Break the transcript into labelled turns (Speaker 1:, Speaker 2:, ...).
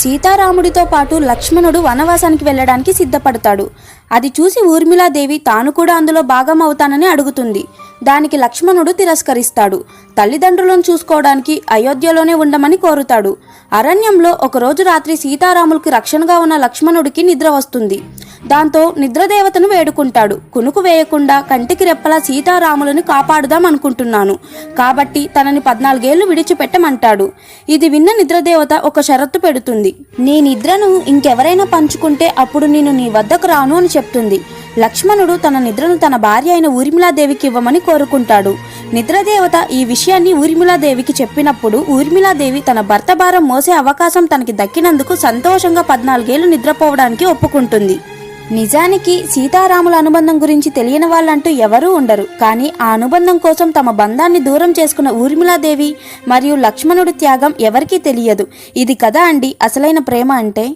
Speaker 1: సీతారాముడితో పాటు లక్ష్మణుడు వనవాసానికి వెళ్ళడానికి సిద్ధపడతాడు. అది చూసి ఊర్మిళాదేవి తాను కూడా అందులో భాగం అవుతానని అడుగుతుంది. దానికి లక్ష్మణుడు తిరస్కరిస్తాడు. తల్లిదండ్రులను చూసుకోవడానికి అయోధ్యలోనే ఉండమని కోరుతాడు. అరణ్యంలో ఒకరోజు రాత్రి సీతారాములకి రక్షణగా ఉన్న లక్ష్మణుడికి నిద్ర వస్తుంది. దాంతో నిద్రదేవతను వేడుకుంటాడు. కునుకు వేయకుండా కంటికి రెప్పలా సీతారాములను కాపాడుదాం అనుకుంటున్నాను. కాబట్టి తనని పద్నాలుగేళ్ళు విడిచిపెట్టమంటాడు. ఇది విన్న నిద్రదేవత ఒక షరత్తు పెడుతుంది. నీ నిద్రను ఇంకెవరైనా పంచుకుంటే అప్పుడు నేను నీ వద్దకు రాను అని చెప్తుంది. లక్ష్మణుడు తన నిద్రను తన భార్య అయిన ఊర్మిళాదేవికి ఇవ్వమని కోరుకుంటాడు. నిద్రదేవత ఈ విషయాన్ని ఊర్మిళాదేవికి చెప్పినప్పుడు ఊర్మిళాదేవి తన భర్త భారం మోసే అవకాశం తనకి దక్కినందుకు సంతోషంగా పద్నాలుగేళ్ళు నిద్రపోవడానికి ఒప్పుకుంటుంది. నిజానికి సీతారాముల అనుబంధం గురించి తెలియని వాళ్ళంటూ ఎవరూ ఉండరు. కానీ ఆ అనుబంధం కోసం తమ బంధాన్ని దూరం చేసుకున్న ఊర్మిళాదేవి మరియు లక్ష్మణుడి త్యాగం ఎవరికీ తెలియదు. ఇది కదా అండి అసలైన ప్రేమ అంటే?